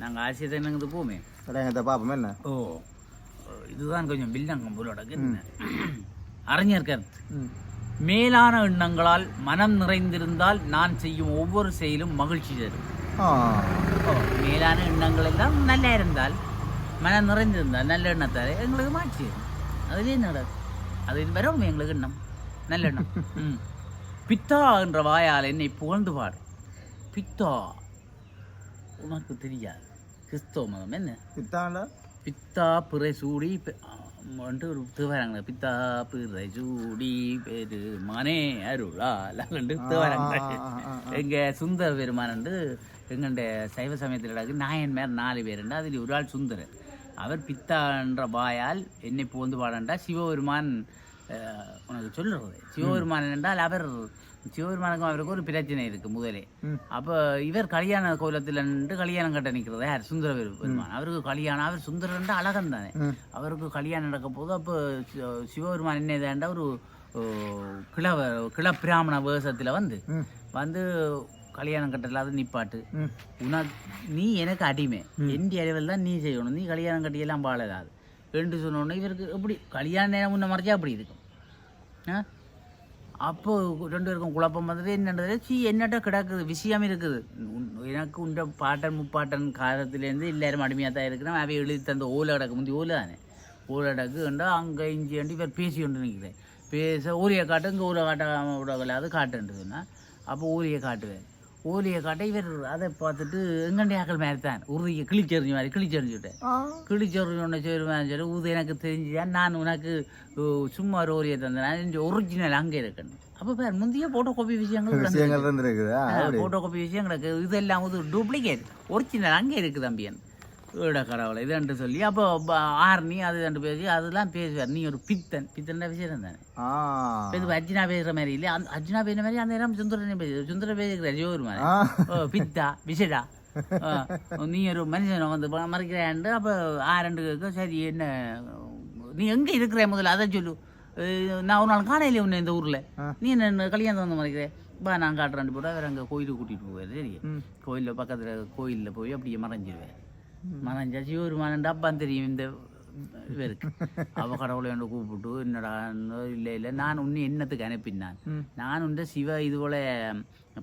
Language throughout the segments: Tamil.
நாங்கள் ஆசிரியர் போமே. தலையங்கத்தை பார்ப்போம் என்ன? ஓ இதுதான் கொஞ்சம் வில்லங்கம் போலோட அறிஞர் கருத்து. மேலான எண்ணங்களால் மனம் நிறைந்திருந்தால் நான் செய்யும் ஒவ்வொரு செயலும் மகிழ்ச்சி தரும். மேலான எண்ணங்கள் எல்லாம் நல்லா இருந்தால் மனம் நிறைந்திருந்தால் நல்ல எண்ணத்தால் எங்களுக்கு தரும். அதுலேயே நடக்கும். அது வரும் எங்களுக்கு எண்ணம். நல்ல எண்ணம். பித்தா என்ற வாயால் என்னை புகழ்ந்து பாடு. பித்தா. உனக்கு தெரியாது. கிறிஸ்தவ மதம். என்ன? பித்தாண்டா பித்தா பிறை சூடி வந்துட்டு ஒரு தேவராங்க பித்தா பிறை சூடி பெரு மனே அருளால் தேவராங்க ஆ, ஆ, ஆ, எங்க சுந்தர பெருமானண்டு எங்கண்ட சைவ சமயத்தில் நாயன் மேர் நாலு பேருண்டு அதில் ஒரு ஆள் சுந்தரர். அவர் பித்தா என்ற வாயால் என்னை புகழ்ந்து பாடண்டா சிவபெருமான் உனக்கு சொல்லுறது சிவபெருமான் என்றால் அவர் சிவபெருமானுக்கும் அவருக்கு ஒரு பிரச்சனை இருக்கு முதலே. அப்போ இவர் கல்யாண கோலத்தில் நின்று கல்யாணம் கட்ட நிற்கிறது யார்? சுந்தர பெருமான் அவருக்கு கல்யாணம் அவர் சுந்தரன் அழகன் தானே. அவருக்கு கல்யாணம் நடக்க போது அப்போ சிவபெருமான் என்ன இதாண்டா ஒரு ஓ, கிழவ கிளப்பிராமண வேஷத்தில் வந்து வந்து கல்யாணம் கட்டலாத நிப்பாட்டு. உனக்கு நீ எனக்கு அடிமை. எந்த அளவில் தான் நீ செய்யணும். நீ கல்யாணம் கட்டியெல்லாம் வாழலாது என்று சொன்னோடனே இவருக்கு எப்படி கல்யாண நேரம் முன்ன மறைச்சா அப்படி இருக்கும். ஆ? அப்போ ரெண்டு பேருக்கும் குழப்பம் வந்தது. என்னன்றது சி என்னட்ட கிடக்குது? விஷயம் இருக்குது. எனக்கு உண்ட பாட்டன் முப்பாட்டன் காலத்துலேருந்து எல்லாரும் அடிமையாக தான் இருக்கிறேன் அவை எழுதி தந்த ஓலை கிடக்கு முந்தி ஓலை தானே? ஓலை கிடக்குண்டா அங்கே இஞ்சி அண்டி இவர் பேசி கொண்டு நிற்கிறேன் பேச ஊரியை காட்டு இங்கே ஊரை காட்ட விடவில்லை அது காட்டுன்றது அப்போ ஊரியை காட்டுவேன். ஊரியை காட்ட இவர் அதை பார்த்துட்டு எங்கண்டி ஆக்கள் மாதிரி தான். உருதியை கிழிச்செறிஞ்ச மாதிரி கிழிச்செறிஞ்சுட்டேன் கிழிச்சொரு சொல்லுவேன் சொல்லி ஊது எனக்கு தெரிஞ்சுதா? நான் உனக்கு சும்மா ஒரு ஓரியை தந்தேன். ஒரிஜினல் அங்கே இருக்கணும் அப்போ பேர் முந்தைய போட்டோ காப்பி விஷயங்கள் விஷயங்கள் இருந்திருக்குதா அப்படி. போட்டோ காப்பி விஷயங்களுக்கு இதெல்லாம் வந்து டூப்ளிகேட் ஒரிஜினல் அங்கே இருக்குது தம்பியன் வீட கடவுளை இதுன்ட்டு சொல்லி. அப்போ ஆர்னி அது ரெண்டு பேசி அதெல்லாம் பேசுவார். நீ ஒரு பித்தன். பித்தன் விஷயம் தானே இப்ப இது அர்ஜுனா பேசுற மாதிரி இல்லை அந்த அர்ஜுனா பேசுற மாதிரி அந்த நேரம் சுந்தரனே பேசு சுந்தர பேசுகிற சிவபெருமான் ஆ. ஓ பித்தா விசடா ஆ, நீ ஒரு மனுஷனை வந்து மறைக்கிறான்ட்டு அப்போ ஆ ரெண்டு கேட்க சரி என்ன நீ எங்கே இருக்கிற முதல்ல? அதை சொல்லு. நான் ஒரு நாள் காணையில உன்னை இந்த ஊரில். நீ என்ன கல்யாணம் வந்து மறைக்கிறேன் பா நான் காட்டுறேன் போட்டு அவர் அங்கே கோயிலுக்கு கூட்டிகிட்டு போவார் சரி. கோயிலில் பக்கத்தில் கோயிலில் போய் அப்படியே மறைஞ்சிருவேன். மறைஞ்சா சிவபெருமான் அப்பான் தெரியும் இந்த இவருக்கு அவ கடவுளை வந்து கூப்பிட்டு என்னடா இல்லை இல்லை நான் உன்னை என்னத்துக்கு அனுப்பினான். நான் உண்ட சிவ இது போல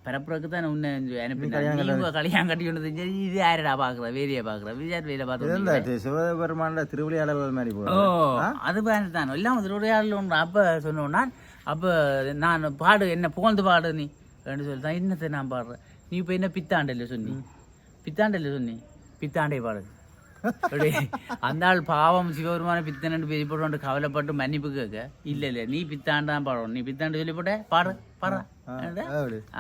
பிறப்புறக்கு தான் உன்னை அனுப்பினான் நீ உங்க கல்யாணம் கட்டி கொண்டு செஞ்சு இது யாரடா பாக்குற வேலையை பாக்குற விஜயாத் வேலை பார்த்து சிவபெருமான திருவிளையாடல் மாதிரி ஓ அது தான் எல்லாம் திருவிளையாடல ஒன்று அப்போ சொன்னோன்னா அப்போ நான் பாடு என்ன புகழ்ந்து பாடு நீ அப்படின்னு சொல்லி தான் என்னத்தை நான் பாடுறேன் நீ இப்போ என்ன பித்தாண்டில் சொன்னி பித்தாண்டில் சொன்னி பித்தாண்டை பாடு. அப்படி அந்த ஆள் பாவம் சிவபெருமான பித்தனு பேசி போட்டு கவலைப்பட்டு மன்னிப்பு கேட்க. இல்ல இல்ல நீ பித்தாண்டு தான் பாடணும். நீ பித்தாண்டு சொல்லி போட்ட? பாடு பாடுற.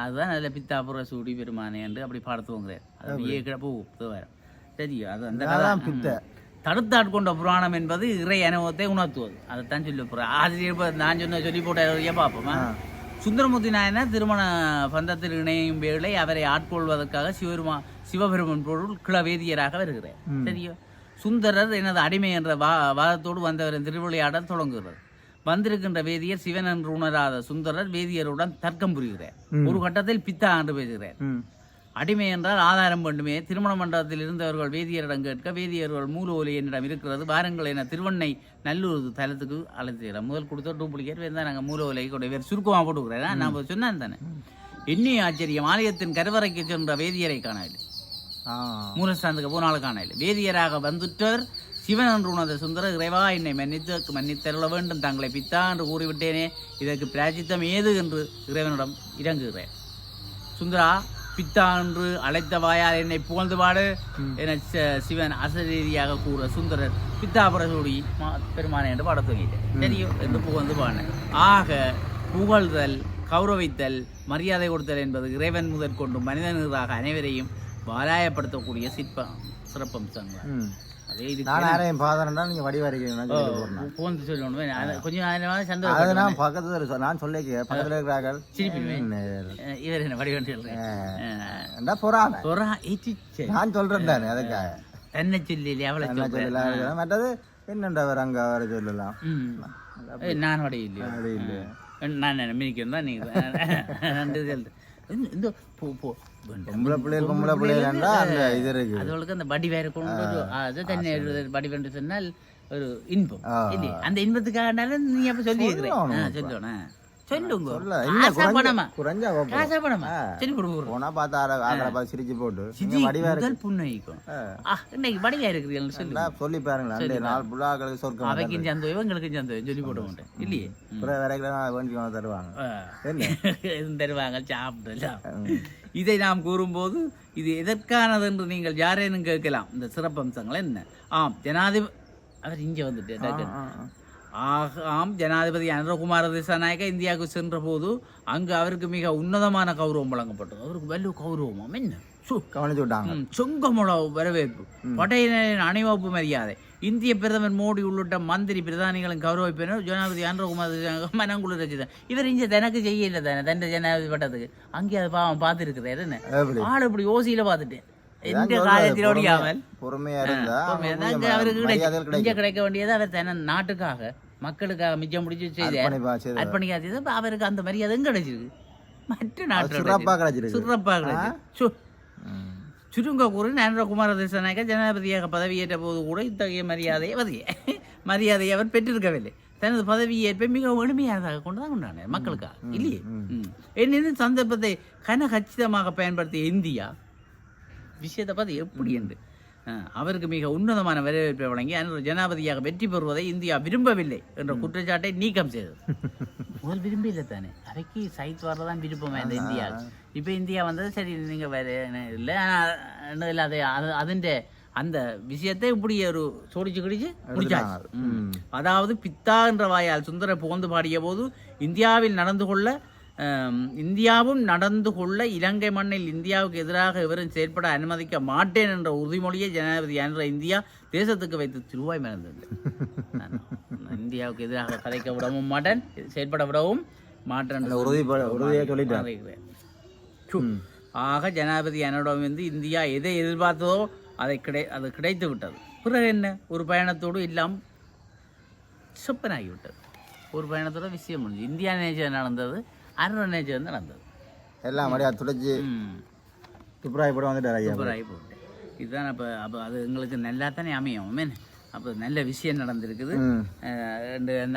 அதுதான் அதில் பித்தாபுர சூடி பெருமானே என்று அப்படி பாடத்துவங்கிறார். அது ஏ கிட போகும் வேற. தெரியும் அது அந்த கதை. அதான் பித்த. தடுத்தாட்கொண்ட புராணம் என்பது இறை அனுபவத்தை உணர்த்துவது. அதைத்தான் சொல்லி போகிறேன் ஆசிரியர் நான் சொன்ன சொல்லி போட்ட பார்ப்போமா? சுந்தரமூர்த்தி நாயனர் திருமண பந்தத்தில் இணையும் வேளை அவரை ஆட்கொள்வதற்காக சிவபெருமா சிவபெருமன் பொருள் கிளவேதியராக வருகிறார். சரியோ? சுந்தரர் எனது அடிமை என்ற வா வாதத்தோடு வந்தவரின் திருவிளையாடல் தொடங்குகிறது. வந்திருக்கின்ற வேதியர் சிவன் என்று உணராத சுந்தரர் வேதியருடன் தர்க்கம் புரிகிறார். ஒரு கட்டத்தில் பித்தா என்று பேசுகிறார். அடிமை என்றால் ஆதாரம் வேண்டுமே. திருமண மண்டபத்தில் இருந்தவர்கள் வேதியரிடம் கேட்க வேதியர்கள் மூல ஒலி என்னிடம் இருக்கிறது. வாருங்கள் என திருவண்ணை நல்லூர் தலத்துக்கு அழைத்துக்கிறேன் முதல் கொடுத்த டூப்ளிகேட் வேறு நாங்கள் மூல ஒலை கூட. வேறு சுருக்கமாக போட்டுக்கிறேன் நான் சொன்னேன் தானே எண்ணி ஆச்சரியம். ஆலயத்தின் கருவறைக்கு சென்ற வேதியரை காணவில்லை. மூலஸ்தானத்துக்கு போனாலும் காணவில்லை. வேதியராக வந்துட்டவர் சிவன் என்று உணர்ந்த சுந்தர இறைவா என்னை மன்னித்து மன்னித்தருள வேண்டும். தங்களை பித்தா என்று கூறிவிட்டேனே. இதற்கு பிராச்சித்தம் ஏது? என்று இறைவனிடம் இறங்குகிறேன். சுந்தரா பித்தா என்று அழைத்த வாயால் என்னை புகழ்ந்து பாடு என சிவன் அசரீதியாக கூற சுந்தரர் பித்தாபுரசூடி பெருமானை என்று பாடத் துவங்கிட்டேன் தெரியும் என்று புகழ்ந்து பாடினேன் ஆக புகழ்தல் கௌரவித்தல் மரியாதை கொடுத்தல் என்பது இறைவன் முதற்கொண்டு மனிதனுக்காக அனைவரையும் வாலாயப்படுத்தக்கூடிய சிற்ப சிறப்பம்சங்கள். நான் யாரையும் பாதறேன்னா நீங்க போறேன் புகழ்ந்து சொல்லணும் கொஞ்சம் அது நான் பக்கத்துல நான் சொல்லிக்க பக்கத்துல இருக்கிறார்கள் சிரிப்பிடுவேன் இவர் என்ன சொல்றேன் ஏச்சிச்சே நான் சொல்றேன் தானே அதுக்காக என்ன சொல்லி சொல்லலாம் இருக்கிறேன். மற்றது என்னண்டா அவர் அங்க சொல்லலாம் நான் வடை இல்லையோ நான் மினிக்கிறேன் தான் ரெண்டு சொல்றேன் இந்த- போ போ. பொம்பளை பிள்ளைகள் பொம்பளை பிள்ளைகள்ன்றா அந்த இது இருக்கு அதுகளுக்கு அந்த படி வேற கொண்டு அது தண்ணி படி என்று சொன்னால் ஒரு இன்பம். அந்த இன்பத்துக்காக நீ அப்ப சொல்லி இருக்கிறேன் சொல்லணும் சொல்லுங்க. போனா பார்த்தா ஆற பார்த்து சிரிச்சு போட்டு. வடிவா இருக்கு. புன்னகைக்கும் இன்னைக்கு வடிவா இருக்கிறீங்கன்னு சொல்லு பாருங்களேன். நாலு புள்ளாக்களுக்கு சொர்க்கம் அவைக்கும் சந்தோம் இவங்களுக்கும் சந்தோம் சொல்லி போட மாட்டேன். இல்லையே? அப்புறம் வரைக்கும் வேண்டி கொண்டு தருவாங்க. தருவாங்க? சாப்பிடலாம். இதை நாம் கூறும்போது இது எதற்கானது என்று நீங்கள் யாரேனும் கேட்கலாம். இந்த சிறப்பம்சங்கள் என்ன? ஆம் ஜனாதிபதி அவர் இங்கே வந்துட்டு ஆம் ஜனாதிபதி அனுரகுமார திசாநாயக்க இந்தியாவுக்கு சென்ற போது அங்கு அவருக்கு மிக உன்னதமான கௌரவம் வழங்கப்பட்டது. அவருக்கு வலு கௌரவமாம் என்ன? சு. கவனிச்சு விட்டாங்க. ம், சொங்கமுள வரவேற்பு. படையினரின் அணிவகுப்பு மரியாதை. இந்திய பிரதமர் மோடி உள்ளிட்ட மந்திரி பிரதானிகளின் கௌரவிப்பினர். ஜனாதிபதி அனுரகுமார் மனங்குழு ரச்சிதன் இவர் இங்க தனக்கு செய்யல தானே தண்ட ஜனாதிபதி பட்டத்துக்கு. அங்கே அது பாவம் பார்த்துருக்கிறாரு என்ன? ஆள் இப்படி ஓசியில பார்த்துட்டேன் பொறுமையா இருந்தா அவருக்கு கிடைக்க வேண்டியது அவர் தன நாட்டுக்காக. மக்களுக்காக மிச்சம் முடிச்சு செய்த. அர்ப்பணிக்கா செய்து அவருக்கு அந்த மரியாதை கிடைச்சிருக்கு மற்ற நாட்டு சிறப்பா கிடைச்சிருக்கு. சுருங்க கூறி நரேந்திரகுமார தேசநாயக்க ஜனாதிபதியாக பதவியேற்ற போது கூட இத்தகைய மரியாதையை வதிய மரியாதையை அவர் பெற்றிருக்கவில்லை. தனது பதவியேற்பை மிக எளிமையானதாக கொண்டு தான் கொண்டாடினார் மக்களுக்காக. இல்லையே? ம். என்னினும் சந்தர்ப்பத்தை கனகச்சிதமாக பயன்படுத்திய இந்தியா விஷயத்தை பார்த்து எப்படி என்று. அவருக்கு மிக உன்னதமான வரவேற்பை வழங்கி அன்று ஜனாதிபதியாக வெற்றி பெறுவதை இந்தியா விரும்பவில்லை என்ற குற்றச்சாட்டை நீக்கம் செய்தது. முதல் விரும்பி இல்லை தானே? அவைக்கு சைத் வரதான் விருப்பமா இந்த இந்தியா இப்போ இந்தியா வந்தது சரி நீங்கள் வேற இல்லை ஆனால் இல்லை அது அது அதிൻ്റെ அந்த விஷயத்தை இப்படி ஒரு சோடிச்சு கிடிச்சு முடிச்சாச்சு. அதாவது பித்தா என்ற வாயால் சுந்தர புகழ்ந்து பாடிய போது இந்தியாவில் நடந்து கொள்ள இந்தியாவும் நடந்து கொள்ள இலங்கை மண்ணில் இந்தியாவுக்கு எதிராக எவரும் செயற்பட அனுமதிக்க மாட்டேன் என்ற உறுதிமொழியை ஜனாதிபதி என்ற இந்தியா தேசத்துக்கு வைத்து திருவாய் மறந்தது. இந்தியாவுக்கு எதிராக கதைக்க விடவும் மாட்டேன் செயற்பட விடவும் மாட்டேன். ஆக ஜனாதிபதி என்னிடமிருந்து இந்தியா எதை எதிர்பார்த்ததோ அதை கிடை அது கிடைத்து விட்டது. பிறகு என்ன? ஒரு பயணத்தோடு எல்லாம் சொப்பனாகிவிட்டது. ஒரு பயணத்தோட விஷயம் முடிஞ்சு. இந்தியா நேச்சர் நடந்தது. அருண நேச்சர் நடந்தது. எல்லாம் மரியாதை துடைச்சு துப்புராய் போட வந்துட்டார் ஐயா. சூப்பராகி போட்டேன் இதுதான் அப்போ அப்போ அது எங்களுக்கு நல்லா தானே அமையும். மீன் அப்போ நல்ல விஷயம் நடந்திருக்குது.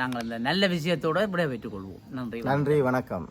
நாங்கள் அந்த நல்ல விஷயத்தோட விட பெற்றுக்கொள்வோம் நன்றி நன்றி வணக்கம்.